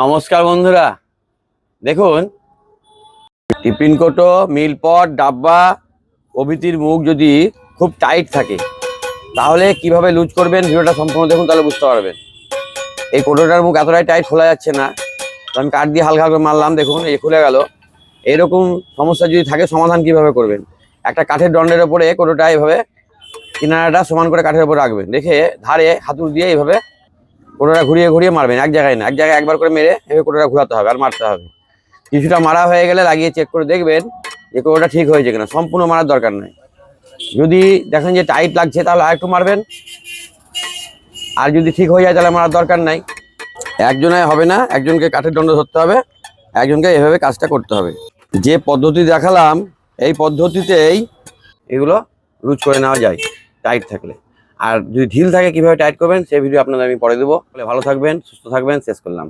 নমস্কার বন্ধুরা। দেখুন, টিফিন কোটো, মিলপট, ডাব্বা, প্রভৃতির মুখ যদি খুব টাইট থাকে, তাহলে কীভাবে লুজ করবেন ভিডিওটা সম্পূর্ণ দেখুন, তাহলে বুঝতে পারবেন। এই কোটোটার মুখ এতটাই টাইট খোলা যাচ্ছে না। আমি কাঠ দিয়ে হালকা করে মারলাম, দেখুন, এই খুলে গেল। এরকম সমস্যা যদি থাকে, সমাধান কীভাবে করবেন? একটা কাঠের দণ্ডের ওপরে কোটোটা এভাবে কিনারাটা সমান করে কাঠের উপর রাখবেন। রেখে ধারে হাতুড় দিয়ে এইভাবে কোটোটা ঘুরিয়ে ঘুরিয়ে মারবেন, এক জায়গায় না, এক জায়গায় একবার করে মেরে এভাবে কোটোটা ঘোরাতে হবে আর মারতে হবে। কিছুটা মারা হয়ে গেলে লাগিয়ে চেক করে দেখবেন যে কোটোটা ঠিক হয়েছে কিনা, সম্পূর্ণ মারার দরকার নেই। যদি দেখেন যে টাইট লাগছে তাহলে আরেকটু মারবেন। আর যদি ঠিক হয়ে যায় তাহলে মারার দরকার নাই। একজনে হবে না, একজনকে কাঠের দণ্ড ধরতে হবে, একজনকে এভাবে কাজটা করতে হবে। যে পদ্ধতি দেখালাম, এই পদ্ধতিতেই এগুলো লুজ করে নেওয়া যায় টাইট থাকলে। আর যদি ঢিল থাকে কীভাবে টাইট করবেন, সেই ভিডিও আপনাদের আমি পরে দেবো। ভালো থাকবেন, সুস্থ থাকবেন, শেষ করলাম।